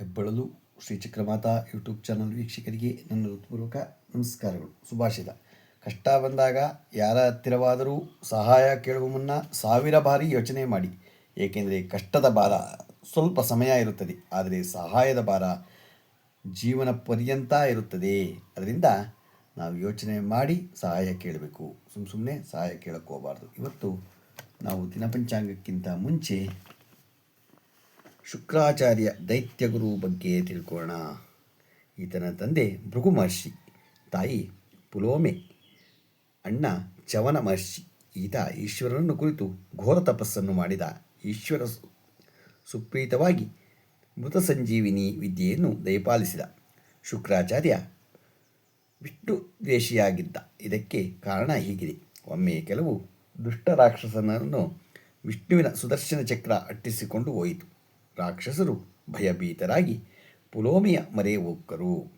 ಹೆಬ್ಬಳಲು Shri Chakramata YouTube channel ವೀಕ್ಷಕರಿಗೆ ನನ್ನ ಹೃತ್ಪೂರ್ವಕ ನಮಸ್ಕಾರಗಳು. ಸುಭಾಷಿತ. ಕಷ್ಟ ಬಂದಾಗ ಯಾರ ಹತ್ತಿರವಾದರೂ ಸಹಾಯ ಕೇಳುವ ಮುನ್ನ ಸಾವಿರ ಬಾರಿ ಯೋಚನೆ ಮಾಡಿ. ಏಕೆಂದರೆ ಕಷ್ಟದ ಭಾರ ಸ್ವಲ್ಪ ಸಮಯ ಇರುತ್ತದೆ. ಆದರೆ ಸಹಾಯದ ಭಾರ ಜೀವನ ಪರ್ಯಂತ ಇರುತ್ತದೆ. ಅದರಿಂದ ನಾವು ಯೋಚನೆ ಮಾಡಿ ಸಹಾಯ ಕೇಳಬೇಕು. ಸುಮ್ಮ ಸುಮ್ಮನೆ ಸಹಾಯ ಕೇಳಕ್ಕೆ ಹೋಗಬಾರ್ದು. ಇವತ್ತು ನಾವು ದಿನಪಂಚಾಂಗಕ್ಕಿಂತ ಮುಂಚೆ ಶುಕ್ರಾಚಾರ್ಯ ದೈತ್ಯಗುರು ಬಗ್ಗೆ ತಿಳ್ಕೊಳ್ಳೋಣ. ಈತನ ತಂದೆ ಭೃಗು ಮಹರ್ಷಿ ತಾಯಿ ಪುಲೋಮೆ, ಅಣ್ಣ ಚವನ ಮಹರ್ಷಿ ಈತ ಈಶ್ವರನನ್ನು ಕುರಿತು ಘೋರ ತಪಸ್ಸನ್ನು ಮಾಡಿದ ಈಶ್ವರ ಸುಪ್ರೀತವಾಗಿ ಮೃತ ಸಂಜೀವಿನಿ ವಿದ್ಯೆಯನ್ನು ದಯಪಾಲಿಸಿದ. ಶುಕ್ರಾಚಾರ್ಯ ವಿಷ್ಣು ದ್ವೇಷಿಯಾಗಿದ್ದ. ಇದಕ್ಕೆ ಕಾರಣ ಹೀಗಿದೆ. ಒಮ್ಮೆ ಕೆಲವು ದುಷ್ಟ ರಾಕ್ಷಸನನ್ನು ವಿಷ್ಣುವಿನ ಸುದರ್ಶನ ಚಕ್ರ ಅಟ್ಟಿಸಿಕೊಂಡು ಹೋಯಿತು. ರಾಕ್ಷಸರು ಭಯಭೀತರಾಗಿ ಪುಲೋಮಿಯ ಮರೆ ಹೋಕ್ಕರು.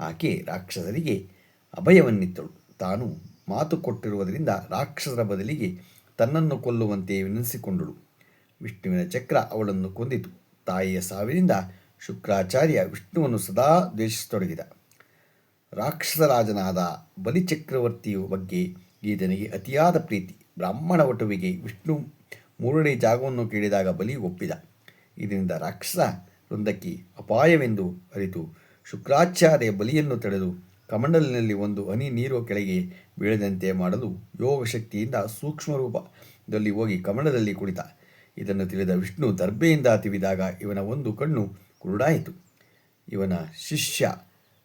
ಆಕೆ ರಾಕ್ಷಸರಿಗೆ ಅಭಯವನ್ನಿತ್ತಳು. ತಾನು ಮಾತು ಕೊಟ್ಟಿರುವುದರಿಂದ ರಾಕ್ಷಸರ ಬದಲಿಗೆ ತನ್ನನ್ನು ಕೊಲ್ಲುವಂತೆ ವಿನಂತಿಸಿಕೊಂಡಳು ವಿಷ್ಣುವಿನ ಚಕ್ರ ಅವಳನ್ನು ಕೊಂದಿತು. ತಾಯಿಯ ಸಾವಿನಿಂದ ಶುಕ್ರಾಚಾರ್ಯ ವಿಷ್ಣುವನ್ನು ಸದಾ ದ್ವೇಷಿಸತೊಡಗಿದ. ರಾಕ್ಷಸರಾಜನಾದ ಬಲಿಚಕ್ರವರ್ತಿಯ ಬಗ್ಗೆ ಈತನಿಗೆ ಅತಿಯಾದ ಪ್ರೀತಿ. ಬ್ರಾಹ್ಮಣ ವಟುವಿಗೆ ವಿಷ್ಣು ಮೂರನೇ ಜಾಗವನ್ನು ಕೇಳಿದಾಗ ಬಲಿ ಒಪ್ಪಿದ. ಇದರಿಂದ ರಾಕ್ಷಸ ವೃಂದಕ್ಕೆ ಅಪಾಯವೆಂದು ಅರಿತು ಶುಕ್ರಾಚಾರ್ಯ ಬಲಿಯನ್ನು ತಡೆದು ಕಮಂಡಲಿನಲ್ಲಿ ಒಂದು ಹನಿ ನೀರು ಕೆಳಗೆ ಬೀಳದಂತೆ ಮಾಡಲು ಯೋಗ ಶಕ್ತಿಯಿಂದ ಸೂಕ್ಷ್ಮ ರೂಪದಲ್ಲಿ ಹೋಗಿ ಕಮಂಡದಲ್ಲಿ ಕುಳಿತ. ಇದನ್ನು ತಿಳಿದ ವಿಷ್ಣು ದರ್ಬೆಯಿಂದ ತಿವಿದಾಗ ಇವನ ಒಂದು ಕಣ್ಣು ಕುರುಡಾಯಿತು. ಇವನ ಶಿಷ್ಯ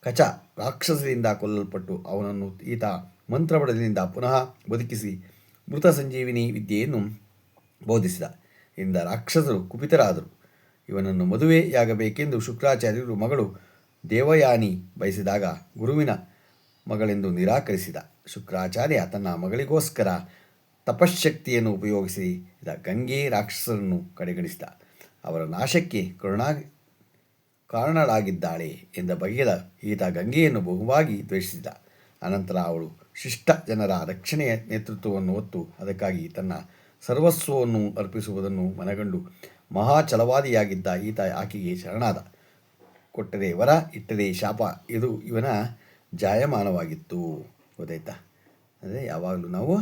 ಕಚ ರಾಕ್ಷಸರಿಂದ ಕೊಲ್ಲಲ್ಪಟ್ಟು ಅವನನ್ನು ಈತ ಮಂತ್ರಬಡದಿಂದ ಪುನಃ ಬದುಕಿಸಿ ಮೃತ ಸಂಜೀವಿನಿ ವಿದ್ಯೆಯನ್ನು ಬೋಧಿಸಿದ. ಇಂದ ರಾಕ್ಷಸರು ಕುಪಿತರಾದರು. ಇವನನ್ನು ಮದುವೆಯಾಗಬೇಕೆಂದು ಶುಕ್ರಾಚಾರ್ಯರು ಮಗಳು ದೇವಯಾನಿ ಬಯಸಿದಾಗ ಗುರುವಿನ ಮಗಳೆಂದು ನಿರಾಕರಿಸಿದ ಶುಕ್ರಾಚಾರ್ಯ ತನ್ನ ಮಗಳಿಗೋಸ್ಕರ ತಪಶ್ಶಕ್ತಿಯನ್ನು ಉಪಯೋಗಿಸಿ ಗಂಗೆ ರಾಕ್ಷಸರನ್ನು ಕಡೆಗಣಿಸಿದ. ಅವರ ನಾಶಕ್ಕೆ ಕರುಣಾ ಕಾರಣಳಾಗಿದ್ದಾಳೆ ಎಂದ ಬಗೆಯ ಈತ ಗಂಗೆಯನ್ನು ಬಹುವಾಗಿ ದ್ವೇಷಿಸಿದ. ಅನಂತರ ಅವಳು ಶಿಷ್ಟ ಜನರ ರಕ್ಷಣೆಯ ನೇತೃತ್ವವನ್ನು ಹೊತ್ತು ಅದಕ್ಕಾಗಿ ತನ್ನ ಸರ್ವಸ್ವವನ್ನು ಅರ್ಪಿಸುವುದನ್ನು ಮನಗಂಡು ಮಹಾಚಲವಾದಿಯಾಗಿದ್ದ ಈತ ಆಕೆಗೆ ಶರಣಾದ. ಕೊಟ್ಟರೆ ವರ ಇಟ್ಟರೆ ಶಾಪ. ಇದು ಇವನ ಜಾಯಮಾನವಾಗಿತ್ತು. ಗೊತ್ತಾಯ್ತಾ? ಅಂದರೆ ಯಾವಾಗಲೂ ನಾವು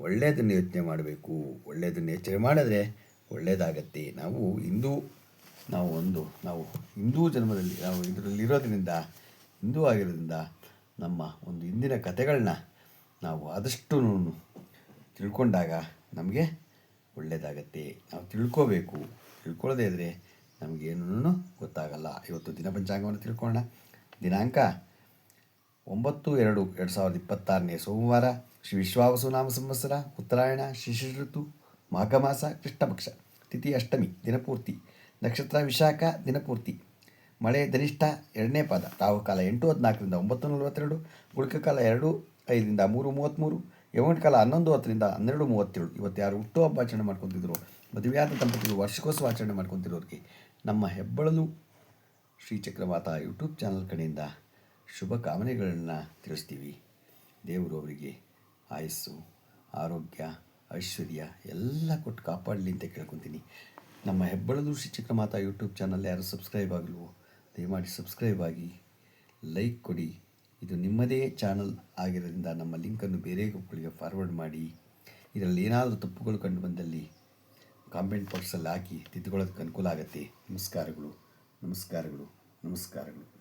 ಒಳ್ಳೆಯದನ್ನು ಯೋಚನೆ ಮಾಡಬೇಕು. ಒಳ್ಳೆಯದನ್ನು ಯೋಚನೆ ಮಾಡಿದ್ರೆ ಒಳ್ಳೆಯದಾಗತ್ತೆ. ನಾವು ಹಿಂದೂ, ನಾವು ಒಂದು, ನಾವು ಹಿಂದೂ ಜನ್ಮದಲ್ಲಿ, ನಾವು ಇದರಲ್ಲಿರೋದ್ರಿಂದ ಹಿಂದೂ ಆಗಿರೋದ್ರಿಂದ ನಮ್ಮ ಒಂದು ಹಿಂದಿನ ಕಥೆಗಳನ್ನ ನಾವು ಆದಷ್ಟು ತಿಳ್ಕೊಂಡಾಗ ನಮಗೆ ಒಳ್ಳೆಯದಾಗತ್ತೆ ನಾವು ತಿಳ್ಕೋಬೇಕು. ತಿಳ್ಕೊಳ್ಳದೇ ಇದ್ದರೆ ನಮಗೇನೂ ಗೊತ್ತಾಗಲ್ಲ. ಇವತ್ತು ದಿನ ಪಂಚಾಂಗವನ್ನು ತಿಳ್ಕೊಳ್ಳೋಣ. ದಿನಾಂಕ ಒಂಬತ್ತು ಎರಡು ಎರಡು ಸಾವಿರದ ಇಪ್ಪತ್ತಾರನೇ ಸೋಮವಾರ ಶ್ರೀ ವಿಶ್ವಾವಸು ನಾಮ ಸಂವತ್ಸರ, ಉತ್ತರಾಯಣ ಶಿಶಿ ಋತು ಮಾಘ ಮಾಸ ಕೃಷ್ಣಪಕ್ಷ, ತಿಥಿ ಅಷ್ಟಮಿ, ದಿನಪೂರ್ತಿ, ನಕ್ಷತ್ರ ವಿಶಾಖ, ದಿನಪೂರ್ತಿ, ಮಳೆ ಧನಿಷ್ಠ ಎರಡನೇ ಪಾದ ಕಾಲ ಎಂಟು ಹದಿನಾಲ್ಕರಿಂದ ಒಂಬತ್ತು ನಲವತ್ತೆರಡು ಗುಳಿಕ ಕಾಲ ಎರಡು ಐದರಿಂದ ಮೂರು ಮೂವತ್ತ್ಮೂರು ಯಮಗಂಟ ಕಾಲ ಹನ್ನೊಂದು ಹತ್ತರಿಂದ ಹನ್ನೆರಡು ಮೂವತ್ತೇಳು. ಇವತ್ತು ಯಾರು ಹುಟ್ಟುಹಬ್ಬ ಆಚರಣೆ ಮಾಡ್ಕೊತಿದ್ರು, ಮದುವೆಯಾದ ದಂಪತಿಗಳು ವರ್ಷಕ್ಕೋಸ್ಕರ ಆಚರಣೆ ಮಾಡ್ಕೊತಿರೋರಿಗೆ ನಮ್ಮ ಹೆಬ್ಬಳಲು ಶ್ರೀ ಚಕ್ರವಾತ ಯೂಟ್ಯೂಬ್ ಚಾನಲ್ ಕಡೆಯಿಂದ ಶುಭ ಕಾಮನೆಗಳನ್ನು ತಿಳಿಸ್ತೀವಿ. ದೇವರು ಅವರಿಗೆ ಆಯಸ್ಸು, ಆರೋಗ್ಯ, ಐಶ್ವರ್ಯ ಎಲ್ಲ ಕೊಟ್ಟು ಕಾಪಾಡಲಿ ಅಂತ ಕೇಳ್ಕೊತೀನಿ. ನಮ್ಮ ಹೆಬ್ಬಳಲು ಶ್ರೀಚಕ್ರಮಾತಾ ಯೂಟ್ಯೂಬ್ ಚಾನಲ್ ಯಾರು ಸಬ್ಸ್ಕ್ರೈಬ್ ಆಗಲು ದಯಮಾಡಿ ಸಬ್ಸ್ಕ್ರೈಬ್ ಆಗಿ ಲೈಕ್ ಕೊಡಿ. ಇದು ನಿಮ್ಮದೇ ಚಾನಲ್ ಆಗಿರೋದ್ರಿಂದ ನಮ್ಮ ಲಿಂಕನ್ನು ಬೇರೆ ಗ್ರೂಪ್ಗಳಿಗೆ ಫಾರ್ವರ್ಡ್ ಮಾಡಿ. ಇದರಲ್ಲಿ ಏನಾದರೂ ತಪ್ಪುಗಳು ಕಂಡು ಬಂದಲ್ಲಿ ಕಾಮೆಂಟ್ ಬಾಕ್ಸಲ್ಲಿ ಹಾಕಿ ತಿದ್ದುಕೊಳ್ಳೋದಕ್ಕೆ ಅನುಕೂಲ ಆಗುತ್ತೆ. ನಮಸ್ಕಾರಗಳು. ನಮಸ್ಕಾರಗಳು. ನಮಸ್ಕಾರಗಳು.